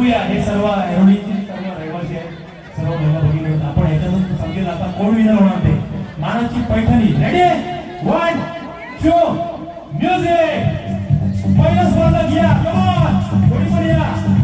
बघूया. हे सर्व एरोडीचे सर्व रहिवासी आहेत. सर्व महिला भगिनी आहेत. आपण ह्याच्यातून समजेल आता कोण विनर होणार ते. मानाची Paithani. Ready one two music पहिला स्पर्धा घ्या. कमॉन कोणी पण या.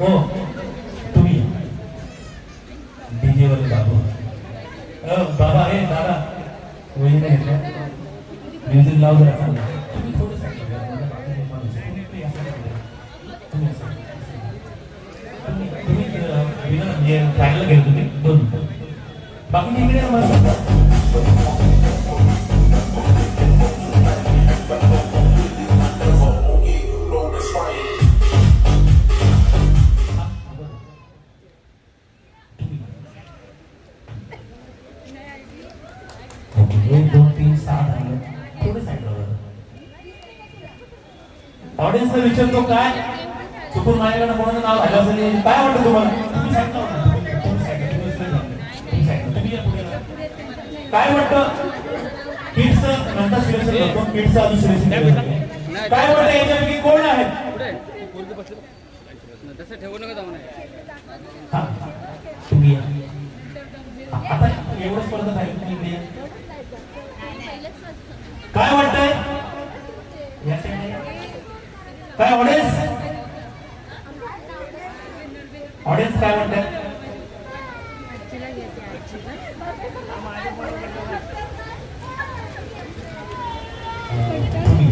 हो. तुम्ही. डीजेवर बाबू. अ, बाबा हे दादा. वहिनी नाही म्युझिक लावू जरा. ऑडियन्सला विचारतो काय? चुकून माझ्याकडे कोणाचं नाव झालं असेल काय वाटतं तुम्हाला? तुम्ही side हो. काय वाटतं? किड्स नंतर सिलेक्शन करतो किड्स अजून सिलेक्शन काय वाटतं याच्यापैकी कोण आहे? ठेवू नका तुम्ही या. आता एवढंच स्पर्धा आहे तुम्ही इकडे या. काय वाटतंय या side ला या. काय ऑडियन्स ऑडियन्स काय म्हणतात तुम्ही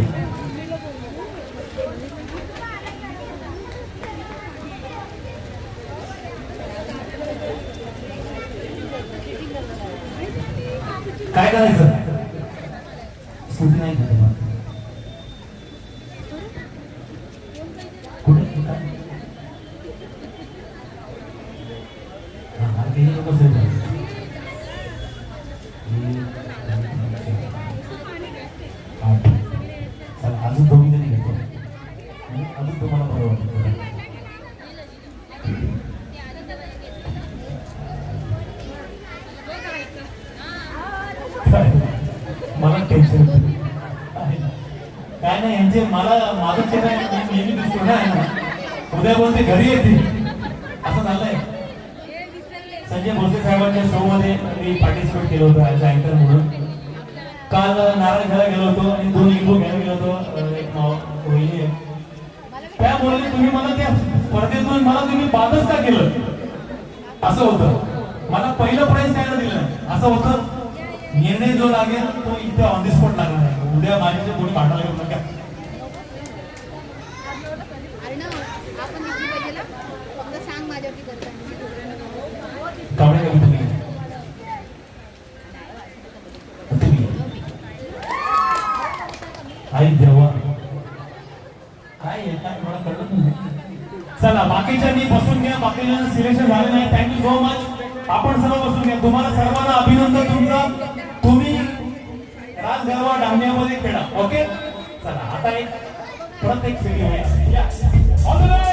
काय करायचं स्कूटी नाही काय नाही यांचे मला माझं चेहरा नेहमी दिसतो ना. उद्या बोलते घरी येते असं झालंय. संजय भोसले साहेबांच्या शो मध्ये मी पार्टिसिपेट केलं होतं ऍज अँकर म्हणून. काल नारळ घ्यायला गेलो होतो आणि दोन लिंबू घ्यायला गेलो होतो एक मोहिनी त्या आहे तुम्ही मला त्या स्पर्धेतून मला तुम्ही बादच का केलं? असं होतं. मला पहिलं प्राईज द्यायला दिलं. असं होतं. निर्णय जो लागेल तो इथे ऑन दी स्पॉट लागणार आहे. उद्या माझ्याशी कोणी भांडायला येऊ नका. आई देवा. काय काय मला नाही. चला बाकीच्यांनी बसून घ्या. बाकीच्यांना सिलेक्शन झाले नाही. थँक्यू सो मच आपण सर्व बसून घ्या. तुम्हाला सर्वांना अभिनंदन तुमचं. राजगरवा डांगण्यामध्ये खेळा. ओके चला आता एक परत एक फेरी होईल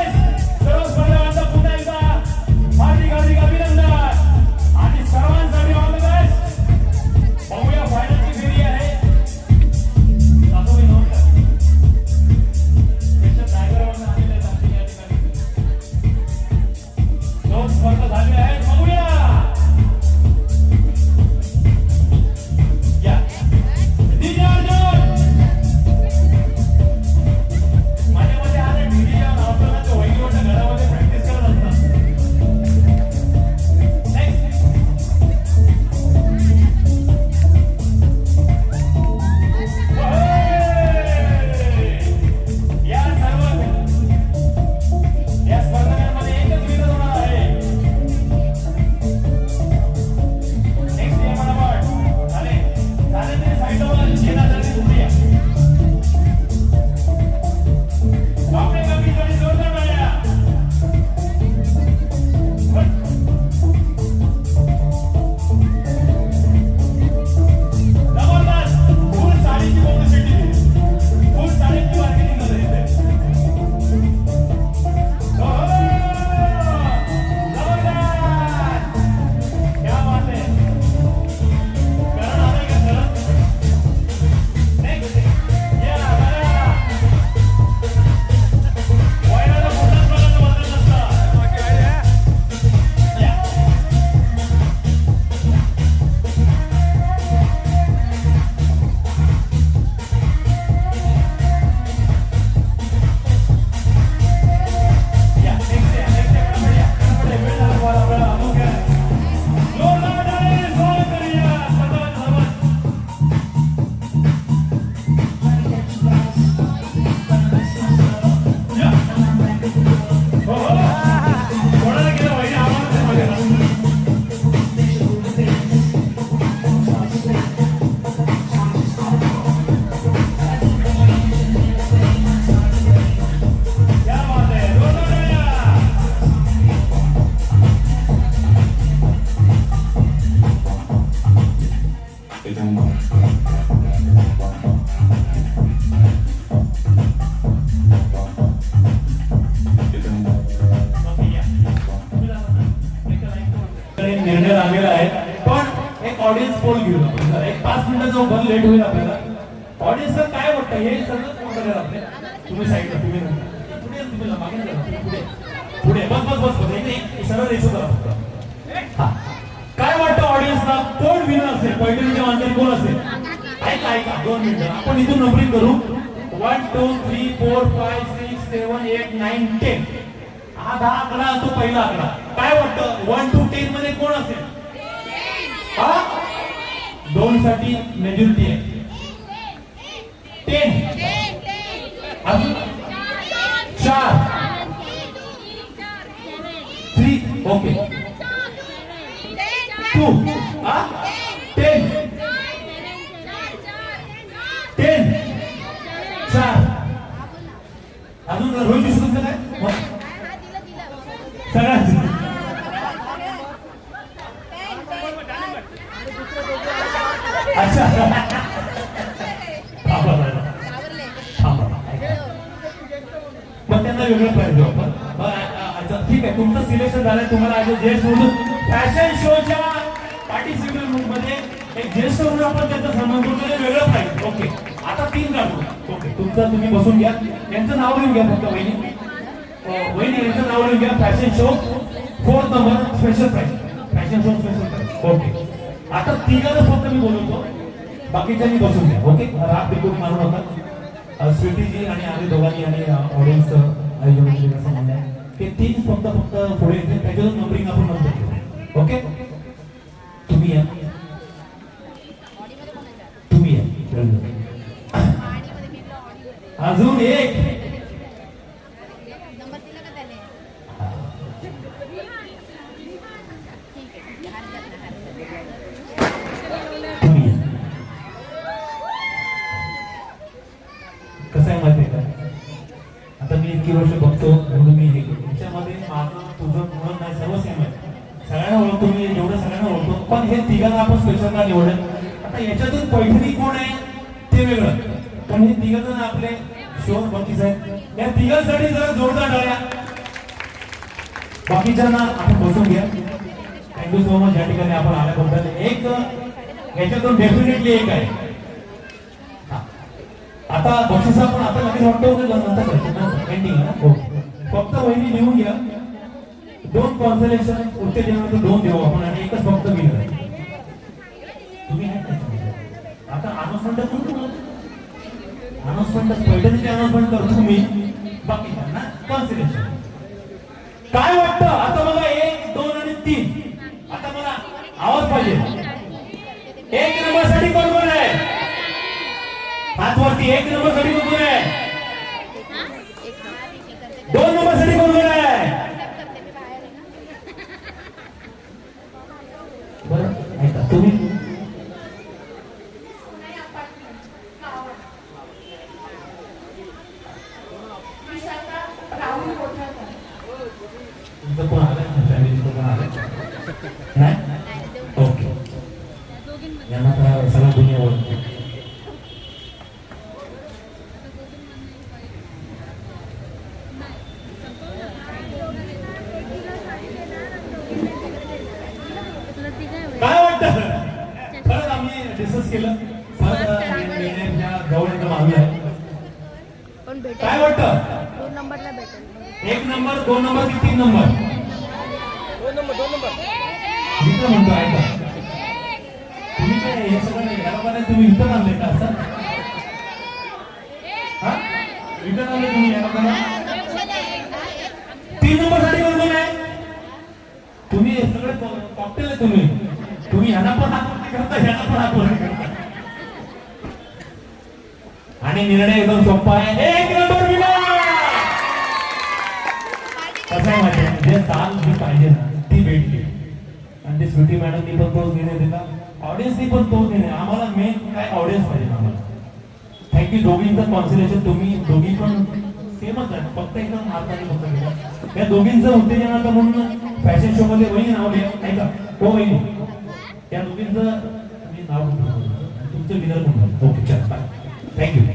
बस बस बस सरळ रेशो करा हा. काय वाटतं ऑडियन्सला कोण विनर असेल? पैठणीच्या मांजरी कोण असेल? ऐका ऐका दोन मिनिटं. आपण इथून नंबरिंग करू. One two three four five six seven eight nine ten हा दहा आकडा तो पहिला आकडा काय वाटतं? वन टू टेन मध्ये कोण असेल? हा? दोन साठी मेजॉरिटी आहे टेन अजून? चार. थ्री ओके ज्येष्ठ म्हणून आपण त्यांचा सन्मान करतो ते वेगळं पाहिजे ओके आता तीन काढू ओके तुमचं तुम्ही बसून घ्या. यांचं नाव लिहून घ्या फक्त वहिनी. वहिनी यांचं नाव लिहून घ्या. Fashion show fourth number special prize fashion show special prize okay आता तिघांना फक्त मी बोलवतो. बाकीच्यांनी बसून घ्या. ओके राग बिलकुल मारू नका. स्वीटीजी आणि आम्ही दोघांनी आणि ऑडियन्स आयोजन असं म्हणलं ते तीन फक्त फक्त पुढे येतील. त्याच्यातून नंबरिंग आपण नंबर ओके तुम्ही या तुम्ही या अजून एक नंबर दिला का त्याने ठीक आहे हरकत नाही, हरकत नाही. तुम्ही या. कसं आहे माहिती का आता मी इतकी वर्ष बघतो म्हणून मी हे याच्यामध्ये माझं तुझं म्हणून नाही सर्व सेम आहे सगळ्यांना ओळखतो मी जेवढं सगळ्यांना ओळखतो पण हे तिघांना आपण स्पेशल का निवडलं आता याच्यातून पैठणी ते वेगळं. पण हे तिघ जण आपले शोर बाकी साहेब या तिघांसाठी जरा जोरदार टाळ्या. बाकीच्यांना आपण बसून घ्या. थँक्यू सो मच या ठिकाणी आपण आल्याबद्दल एक याच्यातून डेफिनेटली एक आहे. आता बक्षिसा पण आता लगेच वाटतो एंडिंग हो. फक्त वहिनी लिहून घ्या. दोन कॉन्सलेशन उत्तेजनाचं दोन देऊ आपण आणि एकच फक्त विनर तुम्ही आता अनाउन्समेंट अनाउन्समेंट पैठणीची अनाउन्समेंट करतो मी बाकीच्यांना काय वाटतं? आता मला एक दोन आणि तीन. आता मला आवाज पाहिजे. एक नंबरसाठी कोण कोण आहे? हात वरती एक नंबरसाठी कोण कोण आहे? दोन नंबरसाठी कोण कोण आहे करते मी बाहेर आहे ना बरं ऐका तुम्ही तुमचं कोण आलं फॅमिली कोण आलं नाही नाही देऊ ओके यांना तर सगळं दुनिया ओळखते काय वाटतं? आम्ही डिस्कस केलं. आहे. वाटतं? एक नंबर दोन नंबर की तीन नंबर? दोन नंबर. दोन नंबर म्हणतो ऐका. तुम्ही हे सगळं तुम्ही इथं आणले का असं? हा? आणले तुम्ही या लोकांना तीन नंबरसाठी आहे? तुम्ही हे सगळे कॉकटेल आहे तुम्ही. तुम्ही ह्यांना पण करता ह्यांना पण करता. आणि निर्णय एकदम सोपा आहे. एक नंबर विनर कसं आहे माहिती जे चाल जी पाहिजे ना ती भेटली. आणि ती स्वीटी मॅडमनी पण तोच निर्णय दिला. ऑडियन्सनी पण तोच निर्णय आम्हाला मेन काय ऑडियन्स पाहिजे आम्हाला. थँक्यू दोघींचं कॉन्सिलेशन तुम्ही दोघी पण सेमच आहे. फक्त एकदम हाताने फक्त गेल्या या दोघींचं उत्तेजनाचं म्हणून फॅशन शो मध्ये वही नाव लिहा. ऐका हो वही त्या दोघींचं मी नाव तुमचं विनर म्हणून. ओके चल. बाय